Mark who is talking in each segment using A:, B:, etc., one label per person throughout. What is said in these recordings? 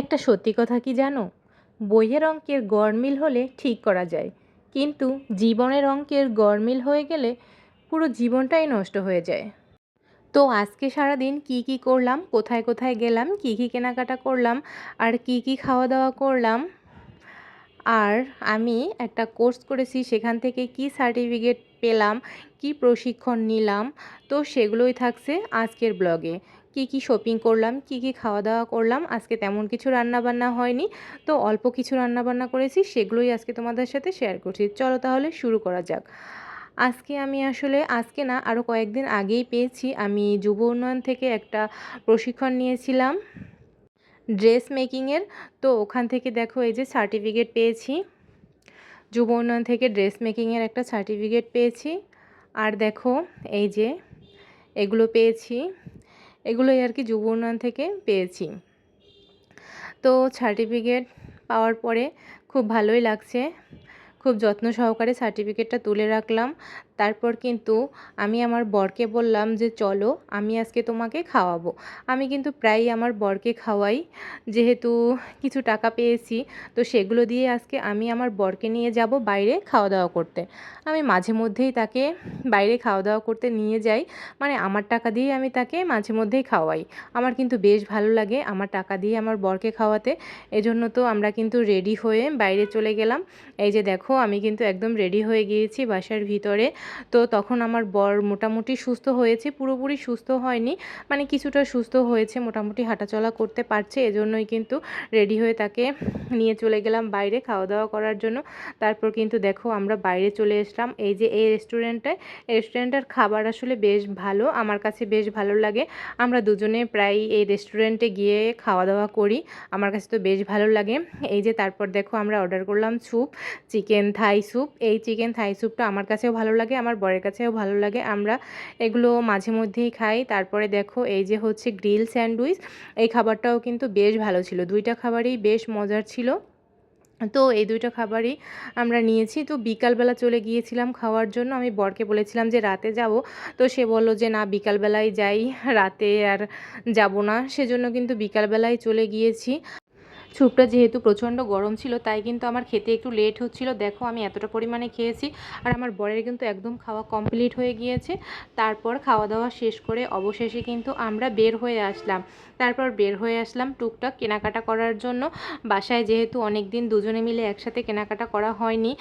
A: একটা সত্যি কথা কি জানো? বইয়ের অঙ্কের গড়মিল হলে ঠিক করা যায়। কিন্তু জীবনের অঙ্কের গড়মিল হয়ে গেলে পুরো জীবনটাই নষ্ট হয়ে যায়। তো আজকে সারাদিন কি কি করলাম? কোথায় কোথায় গেলাম? কি কি কেনাকাটা করলাম? আর কি কি খাওয়া দাওয়া করলাম? আর আমি একটা কোর্স করেছি, সেখান থেকে কি সার্টিফিকেট পেলাম, কি প্রশিক্ষণ নিলাম, তো সেগুলোই থাকছে আজকের ব্লগে। কি কি শপিং করলাম, কি কি খাওয়া দাওয়া করলাম, আজকে তেমন কিছু রান্না বান্না হয়নি। তো অল্প কিছু রান্না বান্না করেছি, সেগুলোই আজকে তোমাদের সাথে শেয়ার করছি। চলো তাহলে শুরু করা যাক। আজকে আমি আসলে, আজকে না আরও কয়েকদিন আগেই পেয়েছি। আমি যুব উন্নয়ন থেকে একটা প্রশিক্ষণ নিয়েছিলাম ড্রেস মেকিংয়ের তো ওখান থেকে দেখো এই যে সার্টিফিকেট পেয়েছি। যুব উন্নয়ন থেকে ড্রেস মেকিংয়ের একটা সার্টিফিকেট পেয়েছি। আর দেখো এই যে এগুলো পেয়েছি। এগুলোই আর কি যুব উন্নয়ন থেকে পেয়েছি। তো সার্টিফিকেট পাওয়ার পরে খুব ভালোই লাগছে। খুব যত্ন সহকারে সার্টিফিকেটটা তুলে রাখলাম। তারপর কিন্তু আমি আমার বরকে বললাম যে, চলো, আমি আজকে তোমাকে খাওয়াবো। আমি কিন্তু প্রায়ই আমার বরকে খাওয়াই। যেহেতু কিছু টাকা পেয়েছি, তো সেগুলো দিয়ে আজকে আমি আমার বরকে নিয়ে যাব বাইরে খাওয়া দাওয়া করতে। আমি মাঝে মধ্যেই তাকে বাইরে খাওয়া দাওয়া করতে নিয়ে যাই। মানে আমার টাকা দিয়ে আমি তাকে মাঝে মধ্যেই খাওয়াই। আমার কিন্তু বেশ ভালো লাগে আমার টাকা দিয়ে আমার বরকে খাওয়াতে। এজন্য তো আমরা কিন্তু রেডি হয়ে বাইরে চলে গেলাম। এই যে দেখো আমি কিন্তু একদম রেডি হয়ে গিয়েছি বাসার ভিতরে। তো তখন আমার বর মোটামুটি সুস্থ হয়েছে, পুরোপুরি সুস্থ হয়নি। মানে কিছুটা সুস্থ হয়েছে, মোটামুটি হাঁটাচলা করতে পারছে, এজন্যই কিন্তু রেডি হয়ে তাকে নিয়ে চলে গেলাম বাইরে খাওয়া দাওয়া করার জন্য। তারপর কিন্তু দেখো, আমরা বাইরে চলে এসলাম। এই যে এই রেস্টুরেন্টটায় রেস্টুরেন্টের খাবার আসলে বেশ ভালো, আমার কাছে বেশ ভালো লাগে। আমরা দুজনে প্রায় এই রেস্টুরেন্টে গিয়ে খাওয়া দাওয়া করি, আমার কাছে তো বেশ ভালো লাগে। এই যে তারপর দেখো, আমরা অর্ডার করলাম স্যুপ চিকেন থাই স্যুপ। এই চিকেন থাই স্যুপটা আমার কাছেও ভালো লাগে, আমার বরের কাছেও ভালো লাগে। আমরা এগুলো মাঝে মধ্যেই খাই। তারপরে দেখো, এই যে হচ্ছে গ্রিল স্যান্ডউইচ, এই খাবারটাও কিন্তু বেশ ভালো ছিল। দুইটা খাবারই বেশ মজার ছিল। তো এই দুইটা খাবারই আমরা নিয়েছি। তো বিকালবেলা চলে গিয়েছিলাম খাওয়ার জন্য। আমি বরকে বলেছিলাম যে রাতে যাব। তো সে বলল যে না, বিকালবেলায় যাই। রাতে আর যাব না। সেজন্য কিন্তু বিকালবেলায় চলে গিয়েছি। স্যুপটা যেহেতু প্রচণ্ড গরম ছিল, তাই কিন্তু আমার খেতে একটু লেট হচ্ছিল। দেখো, আমি এতটা পরিমাণে খেয়েছি আর আমার বরের কিন্তু একদম খাওয়া কমপ্লিট হয়ে গিয়েছে। তারপর খাওয়া দাওয়া শেষ করে অবশেষে কিন্তু আমরা বের হয়ে আসলাম। তারপর বের হয়ে আসলাম টুকটাক কেনাকাটা করার জন্য। বাসায় যেহেতু অনেক দিন দুজনে মিলে একসাথে কেনাকাটা করা হয়নি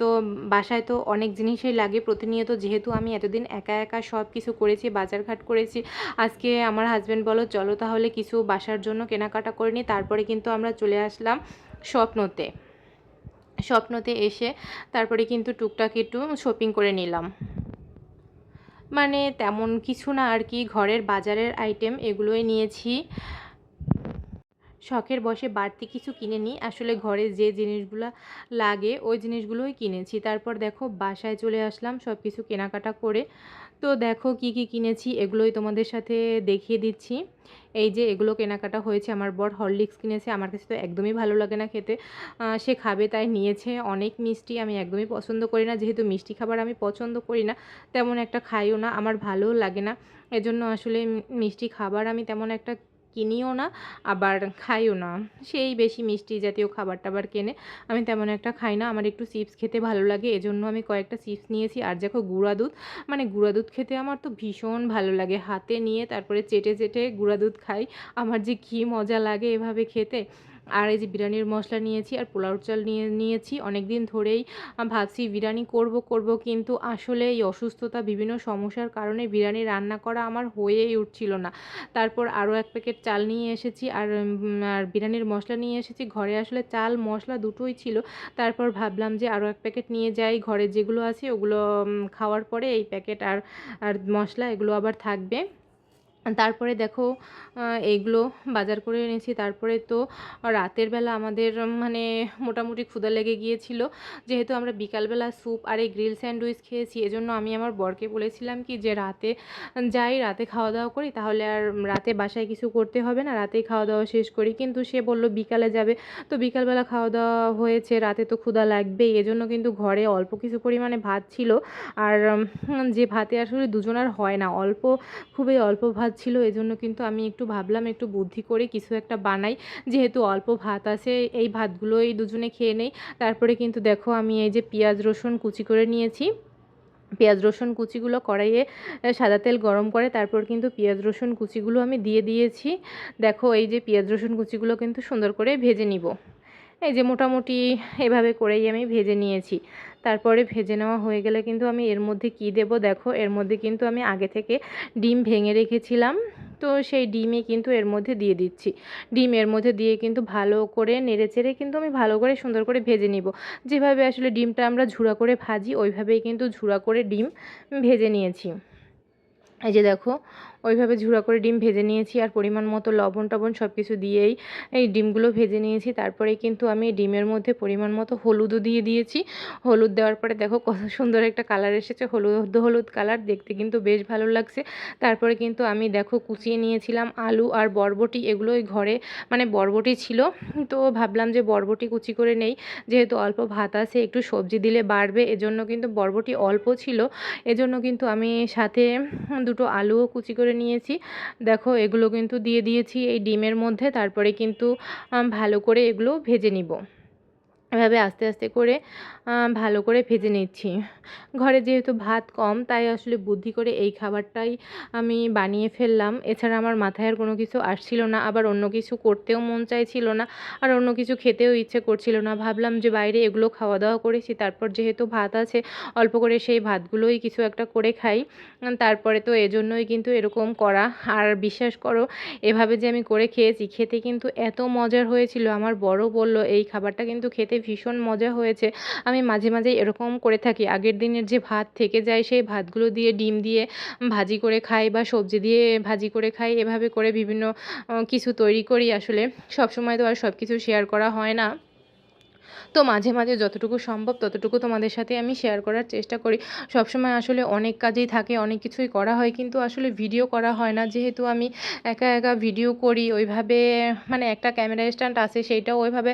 A: তো বাসায় তো অনেক জিনিসই লাগে। প্রতিনিয়ত যেহেতু আমি এতদিন একা একা সব কিছু করেছি, বাজারঘাট করেছি, আজকে আমার হাজব্যান্ড বলো চলো তাহলে কিছু বাসার জন্য কেনাকাটা করে নিই তারপরে কিন্তু আমরা চলে আসলাম স্বপ্নতে। স্বপ্নতে এসে তারপরে কিন্তু টুকটাক একটু শপিং করে নিলাম। মানে তেমন কিছু না আর কি, ঘরের বাজারের আইটেম এগুলোই নিয়েছি। শখের বসে বাড়তি কিছু কিনে নিই। আসলে ঘরে যে জিনিসগুলো লাগে, ওই জিনিসগুলোই কিনেছি। তারপর দেখো বাসায় চলে আসলাম সব কিছু কেনাকাটা করে। তো দেখো কি কি কিনেছি এগুলোই তোমাদের সাথে দেখিয়ে দিচ্ছি। এই যে এগুলো কেনাকাটা হয়েছে, আমার বর হরলিক্স কিনেছে, আমার কাছে তো একদমই ভালো লাগে না খেতে। সে খাবে তাই নিয়েছে। অনেক মিষ্টি, আমি একদমই পছন্দ করি না। যেহেতু মিষ্টি খাবার আমি পছন্দ করি না, তেমন একটা খাইও না, আমার ভালোও লাগে না। এজন্য আসলে মিষ্টি খাবার আমি তেমন একটা কিনিও না, আবার খাইও না। সেই বেশি মিষ্টি জাতীয় খাবার টাবার কেনে আমি তেমন একটা খাই না। আমার একটু চিপস খেতে ভালো লাগে, এজন্য আমি কয়েকটা চিপস নিয়েছি। আর দেখো গুঁড়া দুধ মানে গুঁড়া দুধ খেতে আমার তো ভীষণ ভালো লাগে। হাতে নিয়ে তারপরে চেটে চেটে গুঁড়া দুধ খাই। আমার যে কী মজা লাগে এভাবে খেতে। আর এই যে বিরিয়ানির মশলা নিয়েছি আর পোলাও চাল নিয়ে, নিয়েছি। অনেক দিন ধরেই ভাবছি বিরিয়ানি করব করব, কিন্তু আসলে এই অসুস্থতা, বিভিন্ন সমস্যার কারণে বিরিয়ানি রান্না করা আমার হয়েই উঠছিল না। তারপর আরও এক প্যাকেট চাল নিয়ে এসেছি আর আর বিরিয়ানির মশলা নিয়ে এসেছি। ঘরে আসলে চাল, মশলা দুটোই ছিল। তারপর ভাবলাম যে আরও এক প্যাকেট নিয়ে যাই। ঘরে যেগুলো আছে ওগুলো খাওয়ার পরে এই প্যাকেট আর আর মশলা এগুলো আবার থাকবে। তারপরে দেখো এইগুলো বাজার করে এনেছি। তারপরে তো রাতের বেলা আমাদের মানে মোটামুটি ক্ষুধা লেগে গিয়েছিল। যেহেতু আমরা বিকালবেলা স্যুপ আর এই গ্রিল স্যান্ডউইচ খেয়েছি, এজন্য আমি আমার বরকে বলেছিলাম কি যে রাতে যাই, রাতে খাওয়া দাওয়া করি, তাহলে আর রাতে বাসায় কিছু করতে হবে না, রাতেই খাওয়া দাওয়া শেষ করি। কিন্তু সে বলল, বিকালে যাবে। তো বিকালবেলা খাওয়া দাওয়া হয়েছে, রাতে তো ক্ষুধা লাগবেই। এজন্য কিন্তু ঘরে অল্প কিছু পরিমাণে ভাত ছিল। আর যে ভাতে আসলে দুজনার হয় না, অল্প, খুবই অল্প ভাত ভাত ছিল, এজন্য কিন্তু আমি একটু ভাবলাম একটু বুদ্ধি করে কিছু একটা বানাই। যেহেতু অল্প ভাত আছে, এই ভাতগুলো এই দুজনে খেয়ে নেই। তারপরে কিন্তু দেখো আমি এই যে পেঁয়াজ, রসুন কুচি করে নিয়েছি। পেঁয়াজ, রসুন কুচিগুলো কড়াইয়ে সাদা তেল গরম করে তারপর কিন্তু পেঁয়াজ, রসুন কুচিগুলো আমি দিয়ে দিয়েছি। দেখো এই যে পেঁয়াজ, রসুন কুচিগুলো কিন্তু সুন্দর করে ভেজে নিব। এই যে মোটামুটি এভাবে করেই আমি ভেজে নিয়েছি। তারপরে ভেজে নেওয়া হয়ে গেলে কিন্তু আমি এর মধ্যে কি দেব দেখো, এর মধ্যে কিন্তু আমি আগে থেকে ডিম ভেঙে রেখেছিলাম। তো সেই ডিমই কিন্তু এর মধ্যে দিয়ে দিচ্ছি। ডিম এর মধ্যে দিয়ে কিন্তু ভালো করে নেড়ে চেড়ে কিন্তু আমি ভালো করে সুন্দর করে ভেজে নিব। যেভাবে আসলে ডিমটা আমরা ঝুড়া করে ভাজি, ওইভাবেই কিন্তু ঝুড়া করে ডিম ভেজে নিয়েছি। এই যে দেখো ওইভাবে ঝুড়া করে ডিম ভেজে নিয়েছি আর পরিমাণ মতো লবণ টবণ সব কিছু দিয়েই এই ডিমগুলো ভেজে নিয়েছি। তারপরে কিন্তু আমি ডিমের মধ্যে পরিমাণ মতো হলুদও দিয়ে দিয়েছি। হলুদ দেওয়ার পরে দেখো কত সুন্দর একটা কালার এসেছে, হলুদ হলুদ কালার, দেখতে কিন্তু বেশ ভালো লাগছে। তারপরে কিন্তু আমি দেখো কুচিয়ে নিয়েছিলাম আলু আর বরবটি, এগুলো ওই ঘরে মানে বরবটি ছিল। তো ভাবলাম যে বরবটি কুচি করে নেই, যেহেতু অল্প ভাত আছে, একটু সবজি দিলে বাড়বে, এজন্য কিন্তু বরবটি অল্প ছিল। এজন্য কিন্তু আমি সাথে দুটো আলুও কুচি করে নিয়েছি। দেখো, এগুলো কিন্তু দিয়ে দিয়েছি এই ডিমের মধ্যে। তারপরে কিন্তু ভালো করে এগুলো ভেজে নিব। এভাবে আস্তে আস্তে করে ভালো করে ভেজে নিচ্ছি। ঘরে যেহেতু ভাত কম, তাই আসলে বুদ্ধি করে এই খাবারটাই আমি বানিয়ে ফেললাম। এছাড়া আমার মাথায় আর কোনো কিছু আসছিল না, আবার অন্য কিছু করতেও মন চাইছিল না, আর অন্য কিছু খেতেও ইচ্ছে করছিল না। ভাবলাম যে বাইরে এগুলো খাওয়া দাওয়া করেছি, তারপর যেহেতু ভাত আছে, অল্প করে সেই ভাতগুলোই কিছু একটা করে খাই। তারপরে তো এজন্যই কিন্তু এরকম করা। আর বিশ্বাস করো, এভাবে যে আমি করে খেয়েছি, খেতে কিন্তু এত মজার হয়েছিল। আমার বড় বলল, এই খাবারটা কিন্তু খেতে ভীষণ মজা হয়েছে। আমি মাঝে মাঝে এরকম করে থাকি। আগের দিনের যে ভাত থেকে যায়, সেই ভাতগুলো দিয়ে ডিম দিয়ে ভাজি করে খাই বা সবজি দিয়ে ভাজি করে খাই। এভাবে করে বিভিন্ন কিছু তৈরি করি। আসলে সবসময় তো আর সব কিছু শেয়ার করা হয় না। তো মাঝে মাঝে যতটুকু সম্ভব ততটুকু তোমাদের সাথে আমি শেয়ার করার চেষ্টা করি। সবসময় আসলে অনেক কাজেই থাকে, অনেক কিছুই করা হয় কিন্তু আসলে ভিডিও করা হয় না। যেহেতু আমি একা একা ভিডিও করি, ওইভাবে মানে একটা ক্যামেরা স্ট্যান্ড আছে সেইটাও ওইভাবে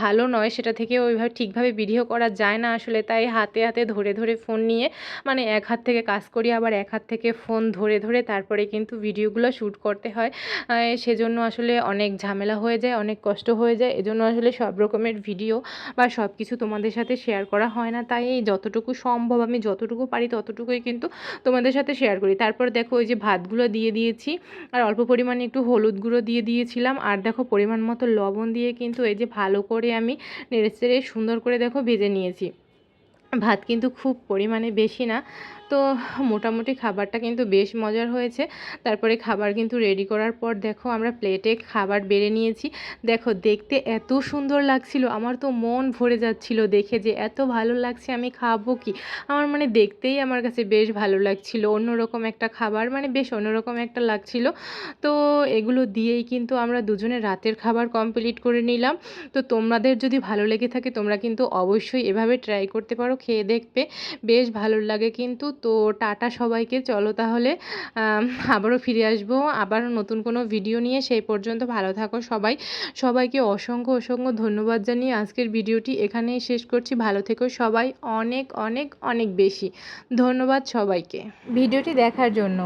A: ভালো নয়। সেটা থেকে ওইভাবে ঠিকভাবে ভিডিও করা যায় না আসলে। তাই হাতে হাতে ধরে ধরে ফোন নিয়ে মানে এক হাত থেকে কাজ করি, আবার এক হাত থেকে ফোন ধরে ধরে তারপরে কিন্তু ভিডিওগুলো শ্যুট করতে হয়। সেজন্য আসলে অনেক ঝামেলা হয়ে যায়, অনেক কষ্ট হয়ে যায়। এজন্য আসলে সব রকমের ভিডিও বা সব কিছু তোমাদের সাথে শেয়ার করা হয় না। তাই এই যতটুকু সম্ভব আমি যতটুকু পারি ততটুকুই কিন্তু তোমাদের সাথে শেয়ার করি। তারপর দেখো ওই যে ভাতগুলো দিয়ে দিয়েছি, আর অল্প পরিমাণে একটু হলুদ গুঁড়ো দিয়ে দিয়েছিলাম। আর দেখো পরিমাণ মতো লবণ দিয়ে কিন্তু এই যে ভালো করে আমি নেড়ে চেড়ে সুন্দর করে দেখো ভেজে নিয়েছি। ভাত কিন্তু খুব পরিমাণে বেশি না। তো মোটামুটি খাবারটা কিন্তু বেশ মজার হয়েছে। তারপরে খাবার কিন্তু রেডি করার পর দেখো আমরা প্লেটে খাবার বেড়ে নিয়েছি। দেখো, দেখতে এত সুন্দর লাগছিল। আমার তো মন ভরে যাচ্ছিল দেখে যে এত ভালো লাগছে, আমি খাব কি? আমার মানে দেখতেই আমার কাছে বেশ ভালো লাগছিল। অন্যরকম একটা খাবার মানে বেশ অন্যরকম একটা লাগছিল। তো এগুলো দিয়েই কিন্তু আমরা দুজনে রাতের খাবার কমপ্লিট করে নিলাম। তো তোমাদের যদি ভালো লেগে থাকে তোমরা কিন্তু অবশ্যই এভাবে ট্রাই করতে পারো। খেয়ে দেখবে, বেশ ভালো লাগে। কিন্তু তো টাটা সবাইকে, চলো তাহলে আবারও ফিরে আসব। আবার নতুন কোনো ভিডিও নিয়ে সেই পর্যন্ত ভালো থাকো সবাই। সবাইকে অসংখ্য অসংখ্য ধন্যবাদ জানিয়ে আজকের ভিডিওটি এখানেই শেষ করছি। ভালো থেকো সবাই, অনেক অনেক অনেক বেশি। ধন্যবাদ সবাইকে। ভিডিওটি দেখার জন্য।